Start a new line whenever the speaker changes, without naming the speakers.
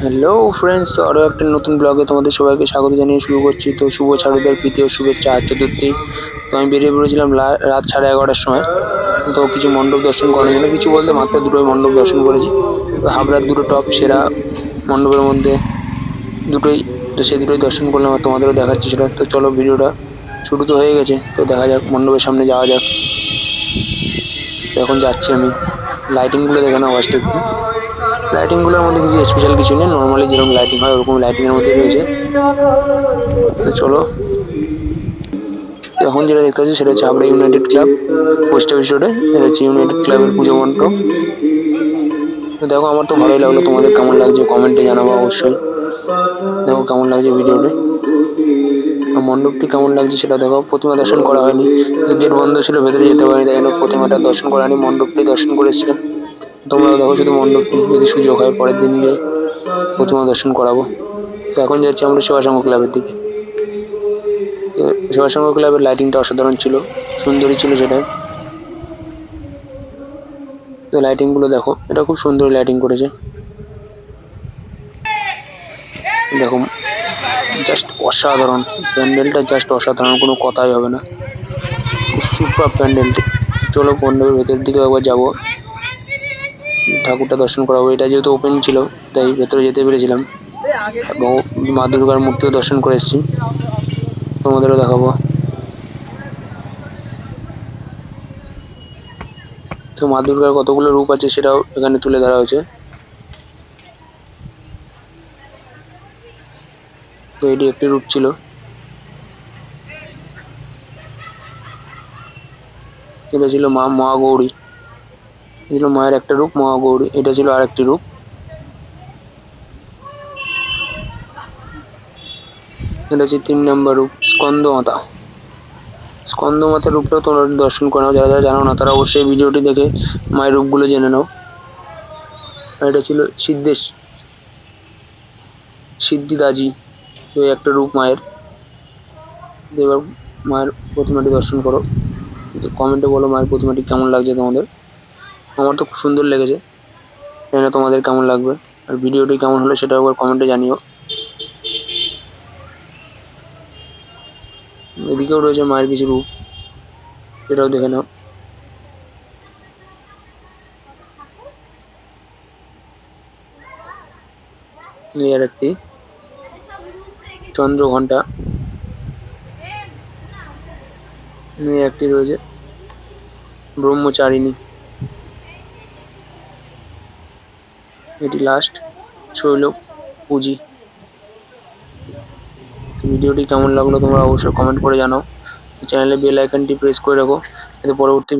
Hello friends তো আরও একটা নতুন ব্লগে তোমাদের সবাইকে স্বাগত জানিয়ে শুরু করছি। তো শুভ ছাড়ুদের প্রীতি ও শুভেচ্ছা আজ চতুর্থী। তো আমি বেরিয়ে পড়েছিলাম রাত সাড়ে এগারোটার সময়। তো কিছু মণ্ডপ দর্শন করার জন্য, কিছু বলতে মাত্র দুটোই মণ্ডপ দর্শন করেছি। তো হাবড়ার দুটো টপ সেরা মণ্ডপের মধ্যে দুটোই, তো সেই দুটোই দর্শন করলাম আর তোমাদেরও দেখাচ্ছি সেটা। তো চলো ভিডিওটা শুরু তো হয়ে গেছে। তো দেখা যাক, মণ্ডপের সামনে যাওয়া যাক। এখন যাচ্ছি আমি। লাইটিংগুলো দেখে নাও ফার্স্ট একটু। লাইটিংগুলোর মধ্যে কিছু স্পেশাল কিছু নেই। নর্মালি যেরকম লাইটিং হয়, ওরকম লাইটিংয়ের মধ্যে রয়েছে। তো চলো। এখন যেটা দেখতে পাচ্ছি সেটা হচ্ছে Habra united club post office রোডে এটা হচ্ছে ইউনাইটেড ক্লাবের পুজো মণ্ডপ। তো দেখো, আমার তো ভালোই লাগল। তোমাদের কেমন লাগছে কমেন্টে জানাব অবশ্যই। দেখো কেমন লাগছে ভিডিওটা। মণ্ডপটি কেমন লাগছে সেটা দেখো। প্রতিমা দর্শন করা হয়নি। গেট বন্ধ ছিল, ভেতরে যেতে পারিনি, তাই জন্য প্রতিমাটা দর্শন করা হয়নি। মণ্ডপটি দর্শন করেছিলাম তোমরাও দেখো শুধু মণ্ডপটি যদি সুযোগ হয়, পরের দিন গিয়ে প্রতিমা দর্শন করাবো। তো এখন যাচ্ছি আমরা সেবাসংঘ ক্লাবের দিকে। সেবাসংঘ ক্লাবের লাইটিংটা অসাধারণ ছিল সুন্দরই ছিল সেটা তো লাইটিংগুলো দেখো, এটা খুব সুন্দর লাইটিং করেছে। দেখো জাস্ট অসাধারণ। প্যান্ডেলটা জাস্ট অসাধারণ, কোনো কথাই হবে না। সুপার প্যান্ডেলটি চলো মণ্ডপের ভেতর দিকে একবার যাব। ঠাকুরটা দর্শন করাবো এটা যেহেতু ওপেন ছিল, তাই ভেতরে যেতে পেরেছিলাম। এবং মা দুর্গার মূর্তিও দর্শন করে এসেছি। তোমাদেরও দেখাবো। তো মা দুর্গার কতগুলো রূপ আছে সেটাও এখানে তুলে ধরা হয়েছে। তো এটি একটি রূপ ছিল। এটা ছিল মা মহাগৌরী। ছিল মায়ের একটা রূপ, মহাগৌরী। এটা ছিল আরেকটি রূপ। এটা হচ্ছে তিন নম্বর রূপ, স্কন্দমাতা। স্কন্দমাতার রূপটাও তোমরা দর্শন করে যারা যারা জানো না, তারা অবশ্যই ভিডিওটি দেখে মায়ের রূপগুলো জেনে নাও। এটা ছিল সিদ্ধেশ, সিদ্ধিদাজি। এই একটা রূপ মায়ের। এবার মায়ের প্রতিমাটি দর্শন করো। কমেন্টে বলো মায়ের প্রতিমাটি কেমন লাগছে তোমাদের। আমার তো খুব সুন্দর লেগেছে। জানি না তোমাদের কেমন লাগবে। আর ভিডিওটি কেমন হলো সেটা একবার কমেন্টে জানিও। এদিকেও রয়েছে মায়ের কিছু রূপ। সেটাও দেখে নাও। আর একটি। চন্দ্রঘণ্টা। এই একটি রয়েছে ব্রহ্মচারিণী। এটি লাস্ট শৈল পুঁজি। ভিডিওটি কেমন লাগল তোমরা অবশ্যই কমেন্ট করে জানাও। চ্যানেলে বেল আইকনটি প্রেস করে রাখো, যাতে পরবর্তী